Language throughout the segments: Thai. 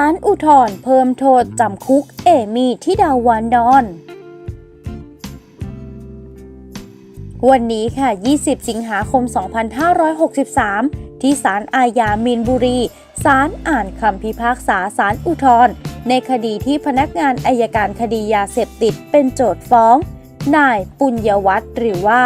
ารอุทธรณ์เพิ่มโทษจำคุกเอมี่ที่ดาวานดอน วันนี้ค่ะ 20 สิงหาคม 2563 ที่ศาลอาญามีนบุรีศาลอ่านคำพิพากษาศาลอุทธรณ์ในคดีที่พนักงานอายการคดียาเสพติดเป็นโจทฟ้อง นายปุญญวัฒน์หรือว่า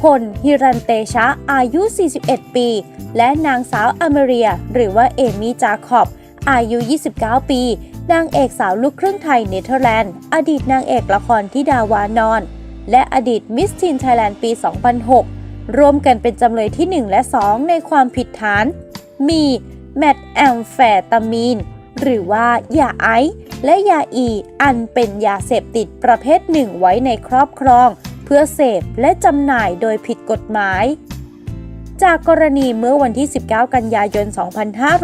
พลฮิรันเตชะอายุ 41 ปี และนางสาวอเมเรีย หรือว่าเอมี่จาคอบ อายุ 29 ปี นางเอกสาวลูกครึ่งไทยเนเธอร์แลนด์ อดีตนางเอกละครที่ดาวานอน และอดีตมิสทีนไทยแลนด์ปี 2006รวมกันเป็นจำเลยที่ 1 และ 2 ในความผิดฐาน มีแมทแอมแฟตามีน หรือว่ายาไอซ์และยาอี อันเป็นยาเสพติดประเภทหนึ่งไว้ในครอบครอง เพื่อเสพและจำหน่ายโดยผิดกฎหมาย จากกรณีเมื่อวันที่ 19 กันยายน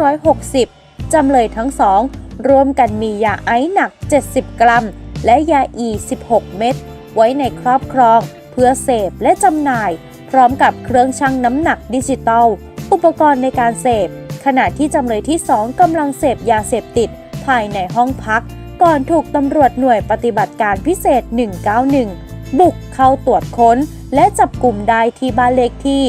2560 จำเลยทั้งสองร่วมกันมียาไอซ์หนัก 70 กรัม และยาอี 16 เม็ดไว้ในครอบครอง เพื่อเสพและจำหน่าย พร้อมกับเครื่องชั่งน้ำหนักดิจิตอลอุปกรณ์ในการเสพ ขณะที่จำเลยที่2กำลังเสพยาเสพติด ภายในห้องพัก ก่อนถูกตำรวจหน่วยปฏิบัติการพิเศษ 191 บุกเข้าตรวจค้น และจับกลุ่มได้ที่บ้านเลขที่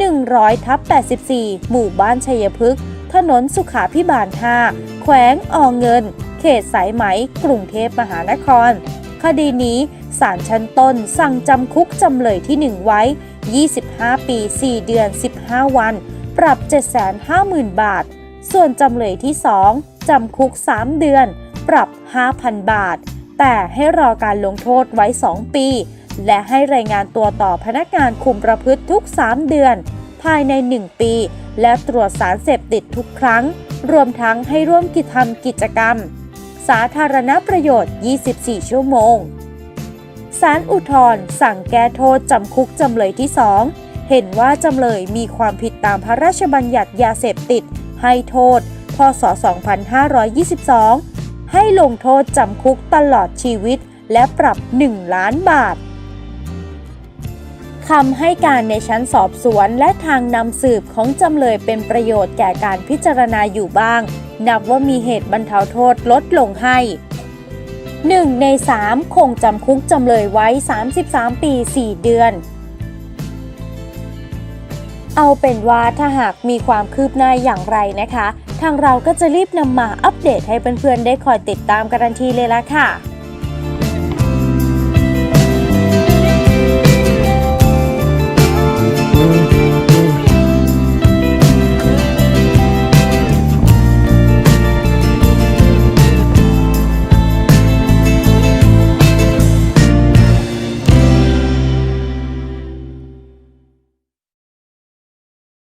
100ทับ84 หมู่บ้านชัยพฤกษ์ ถนนสุขาพิบาล 5 แขวงอเงิน เขตสายไหม กรุงเทพมหานคร คดีนี้ศาลชั้นต้นสั่งจำคุกจำเลยที่ 1 ไว้ 25 ปี 4 เดือน 15 วัน ปรับ 750,000 บาท ส่วนจำเลยที่ 2 จำคุก 3 เดือน ปรับ 5,000 บาท แต่ให้รอการลงโทษไว้ 2 ปี และให้รายงานตัวต่อพนักงานคุมประพฤติทุก 3 เดือน ภายใน 1 ปี และตรวจสารเสพติดทุกครั้ง รวมทั้งให้ร่วมกิจทำกิจกรรม สาธารณประโยชน์ 24 ชั่วโมงศาลอุทธรณ์สั่งแก้โทษจำคุกจำเลยที่ 2 เห็นว่าจำเลยมีความผิดตามพระราชบัญญัติยาเสพติด ให้โทษ พศ 2522 ให้ลงโทษจำคุกตลอดชีวิตและปรับ 1 ล้านบาท คำให้การในชั้นสอบสวนและทางนำสืบของจำเลยเป็นประโยชน์แก่การพิจารณาอยู่บ้าง นับว่ามีเหตุบรรเทาโทษลดลงให้ 1 ใน 3 คงจำคุกจำเลยไว้ 33 ปี 4 เดือน เอาเป็นว่าถ้าหากมีความคืบหน้าอย่างไรนะคะ ทางเราก็จะรีบนำมาอัปเดตให้เพื่อนๆได้คอยติดตามกันทันทีเลยละค่ะ